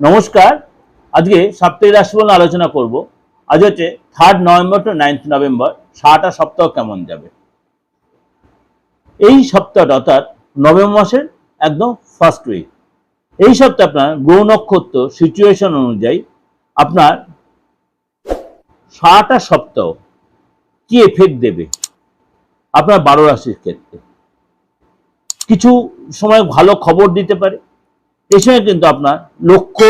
নমস্কার। আজকে সাপ্তাহিক রাশিফল আলোচনা করব। আজ হচ্ছে third November to ninth November সারাটা সপ্তাহ কেমন যাবে? এই সপ্তাহটা অর্থাৎ নভেম্বর মাসের একদম ফার্স্ট উইক এই সপ্তাহে আপনার গ্রহ নক্ষত্র সিচুয়েশন অনুযায়ী আপনার সারাটা সপ্তাহ কি এফেক্ট দেবে? আপনার বারো রাশির ক্ষেত্রে। কিছু সময় ভালো খবর দিতে পারে। সময় কিন্তু আপনার লক্ষ্য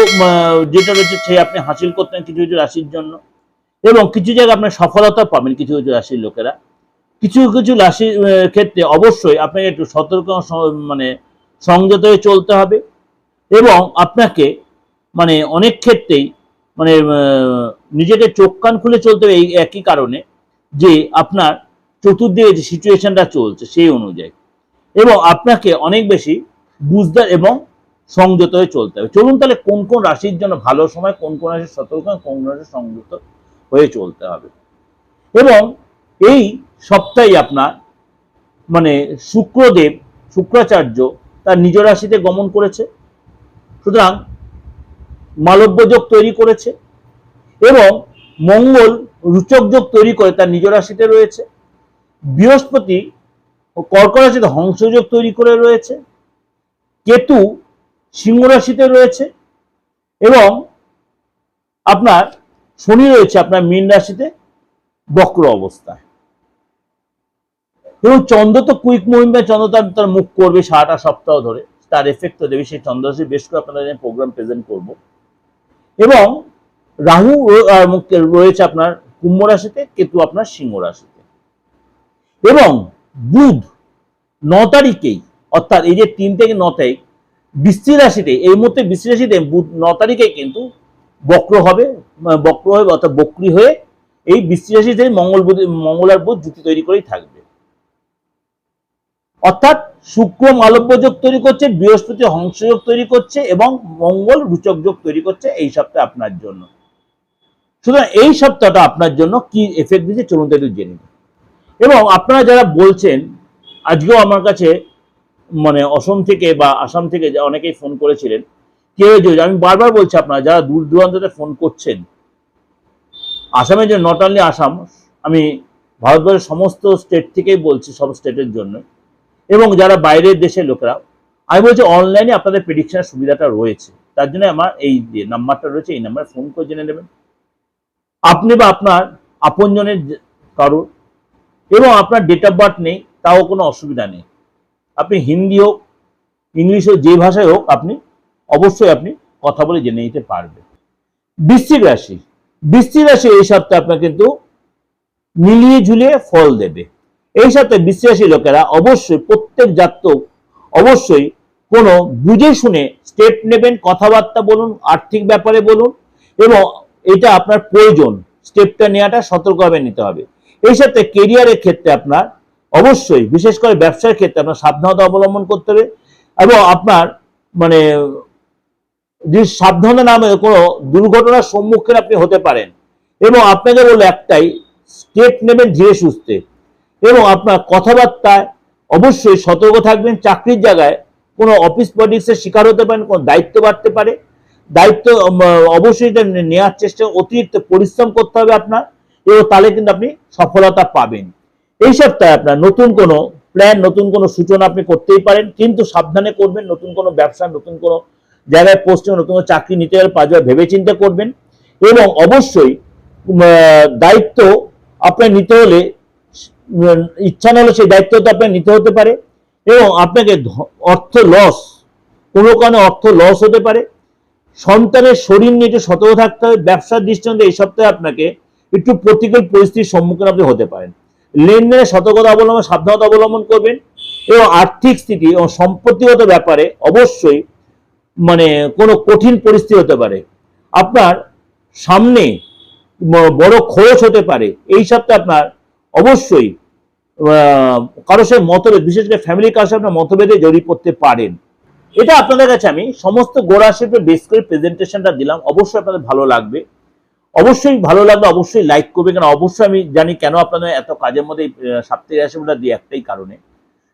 যেটা রয়েছে সে আপনি হাসিল করতেন কিছু কিছু রাশির জন্য। এবং কিছু জায়গায় আপনার সফলতা পাবেন কিছু কিছু রাশির লোকেরা। কিছু কিছু রাশির ক্ষেত্রে অবশ্যই আপনাকে একটু সতর্ক মানে সংযত হয়ে চলতে হবে। এবং আপনাকে মানে অনেক ক্ষেত্রেই মানে নিজেকে চোখ কান খুলে চলতে হবে এই একই কারণে যে আপনার চতুর্দিকে যে সিচুয়েশনটা চলছে সেই অনুযায়ী। এবং আপনাকে অনেক বেশি বুঝদার এবং সংযত হয়ে চলতে হবে। চলুন তাহলে কোন কোন রাশির জন্য ভালো সময়, কোন কোন রাশির সতর্ক কোন রাশির সংযত হয়ে চলতে হবে। এবং এই সপ্তাহে আপনার মানে শুক্রদেব, শুক্রাচার্য তার নিজ রাশিতে গমন করেছে। সুতরাং মালব্য যোগ তৈরি করেছে এবং মঙ্গল রুচক যোগ তৈরি করে তার নিজ রাশিতে রয়েছে। বৃহস্পতি কর্ক রাশিতে হংসযোগ তৈরি করে রয়েছে। কেতু সিংহ রাশিতে রয়েছে এবং আপনার শনি রয়েছে আপনার মীন রাশিতে বক্র অবস্থায়। এবং চন্দ্র তো কুইক মুভমেন্ট চন্দ্র তার মুখ করবে সারাটা সপ্তাহ ধরে। তার এফেক্ট তো দেবে সেই চন্দ্র রাশি। বেশ করে আপনাদের প্রোগ্রাম প্রেজেন্ট করব। এবং রাহু রয়েছে আপনার কুম্ভ রাশিতে, কেতু আপনার সিংহ রাশিতে। এবং বুধ ন তারিখেই, অর্থাৎ এই যে তিন থেকে ন তারিখ বৃষ্টি রাশিতে, এই মুহূর্তে বৃষ্টি রাশিতে ন তারিখে কিন্তু বক্র হবে বক্র হবে অর্থাৎ বক্রি হয়ে এই বৃষ্টি রাশিতে মঙ্গল বুধ মঙ্গল আর বুধ জুতি তৈরি করেই থাকবে অর্থাৎ শুক্র মালব্য যোগ তৈরি করছে, বৃহস্পতি হংসযোগ তৈরি করছে এবং মঙ্গল রুচক যোগ তৈরি করছে এই সপ্তাহে আপনার জন্য সুতরাং এই সপ্তাহটা আপনার জন্য কি এফেক্ট দিচ্ছে চলুন তো একটু জেনে। এবং আপনারা যারা বলছেন, আজকেও আমার কাছে মানে অসম থেকে বা আসাম থেকে অনেকেই ফোন করেছিলেন, কেউ যে, আমি বারবার বলছি আপনারা, যারা দূর দূরান্ততে ফোন করছেন, আসামের যে নট অনলি আসাম, আমি ভারতবর্ষের সমস্ত স্টেট থেকেই বলছি সব স্টেটের জন্য, এবং যারা বাইরের দেশের লোকেরা, আমি বলছি অনলাইনে আপনাদের প্রেডিকশনের সুবিধাটা রয়েছে, তার জন্য আমার এই যে নাম্বারটা রয়েছে, এই নাম্বারে ফোন করে জেনে নেবেন। আপনি বা আপনার আপনজনের কারোর, এবং আপনার ডেট অফ বার্থ নেই, তাও কোনো অসুবিধা নেই। আপনি হিন্দি হোক ইংলিশ হোক যে ভাষায় হোক আপনি, অবশ্যই আপনি কথা বলে জেনে নিতে পারবেন। বৃশ্চিক রাশি। বৃশ্চিক রাশি এই সপ্তাহে আপনার কিন্তু মিলিয়ে ঝুলিয়ে ফল দেবে। এই সাথে বৃশ্চিক লোকেরা অবশ্যই প্রত্যেক জাতক অবশ্যই কোনো বুঝে শুনে স্টেপ নেবেন, কথাবার্তা বলুন, আর্থিক ব্যাপারে বলুন এবং এটা আপনার প্রয়োজন। স্টেপটা নেওয়াটা সতর্কভাবে নিতে হবে। এই সাথে কেরিয়ারের ক্ষেত্রে আপনার অবশ্যই, বিশেষ করে ব্যবসার ক্ষেত্রে আপনার সাবধানতা অবলম্বন করতে হবে এবং আপনার মানে সাবধানতা নামে কোনো দুর্ঘটনার সম্মুখীন আপনি হতে পারেন এবং আপনাকে বলল একটাই স্টেপ নেবেন ধীরে সুস্থে এবং আপনার কথাবার্তায় অবশ্যই সতর্ক থাকবেন, চাকরির জায়গায় কোনো অফিস পলিটিক্সের শিকার হতে পারেন, কোনো দায়িত্ব বাড়তে পারে। দায়িত্ব অবশ্যই নেওয়ার চেষ্টা, অতিরিক্ত পরিশ্রম করতে হবে আপনার এবং তাহলে কিন্তু আপনি সফলতা পাবেন। এই সপ্তাহে আপনার নতুন কোনো প্ল্যান নতুন কোনো সূচনা আপনি করতেই পারেন, কিন্তু সাবধানে করবেন, নতুন কোনো ব্যবসা, নতুন কোনো জায়গায় পোস্টে নতুন কোনো চাকরি নিতে গেলে পাঁচবার ভেবে চিন্তে করবেন। এবং অবশ্যই দায়িত্ব আপনার নিতে হলে ইচ্ছা না হলে সেই দায়িত্ব তো আপনার নিতে হতে পারে। এবং আপনাকে অর্থ লস কোনো কারণে অর্থ লস হতে পারে। সন্তানের শরীর নিয়ে একটু সতর্ক থাকতে হবে। ব্যবসার দৃষ্টান্তে এই সপ্তাহে আপনাকে একটু প্রতিকূল পরিস্থিতির সম্মুখীন আপনি হতে পারেন। লেনদেনে সতর্কতা অবলম্বন, সাবধানতা অবলম্বন করবেন এবং আর্থিক স্থিতি এবং সম্পত্তিগত ব্যাপারে অবশ্যই মানে কোনো কঠিন পরিস্থিতি হতে পারে। আপনার সামনে বড় খরচ হতে পারে। এই সপ্তাহে আপনার অবশ্যই কারোর সাথে মতভেদ, বিশেষ করে ফ্যামিলি সাথে আপনার মতভেদে জড়িয়ে পড়তে পারেন। এটা আপনাদের কাছে আমি সমস্ত গোড়া শিল্পে বেস করে প্রেজেন্টেশনটা দিলাম। অবশ্যই আপনাদের ভালো লাগবে। অবশ্যই ভালো লাগবে, অবশ্যই লাইক করবে কারণ অবশ্যই আমি জানি কেন আপনাদের এত কাজের মধ্যে সাপ্তাহিক রাশিফলটা দিই একটাই কারণে।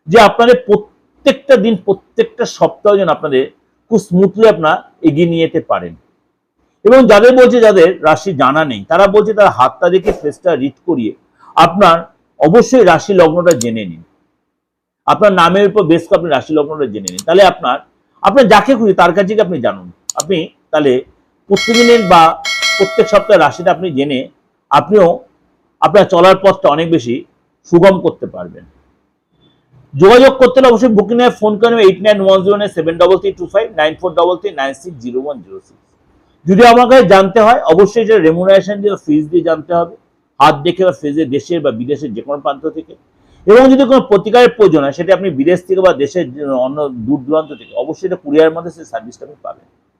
যে আপনাদের প্রত্যেকটা দিন, প্রত্যেকটা সপ্তাহ যেন আপনাদের খুব স্মুথলি আপনার এগিয়ে নিয়ে যেতে পারেন। এবং যাদের বলছে যাদের রাশি জানা নেই, তারা বলছে তার হাতটা দেখে ফেসটা রিড করিয়ে আপনার অবশ্যই রাশি লগ্নটা জেনে নিন। আপনার নামের উপর বেশ করে আপনি রাশি লগ্নটা জেনে নিন। তাহলে আপনার আপনার যাকে খুঁজে তার কাছে আপনি জানুন। আপনি তাহলে প্রতিদিনের বা প্রত্যেক সপ্তাহে রাশিটা আপনি জেনে আপনিও আপনার চলার পথটা অনেক বেশি সুগম করতে পারবেন। যোগাযোগ করতে হলে অবশ্যই বুকিং এ ফোন করে eight nine one zero nine seven double three two five nine four double three nine six zero one zero six যদি আমার কাছে জানতে হয়, অবশ্যই যে রেমুনারেশন দিয়ে ফিজ দিয়ে জানতে হবে। হাত দেখে বা ফেজে দেশের বা বিদেশের যে কোনো প্রান্ত থেকে। এবং যদি কোনো প্রতিকারের প্রয়োজন হয়, সেটা আপনি বিদেশ থেকে বা দেশের অন্য দূর দূরান্ত থেকে, অবশ্যই এটা কুরিয়ার মধ্যে সেই সার্ভিসটা আপনি পাবেন।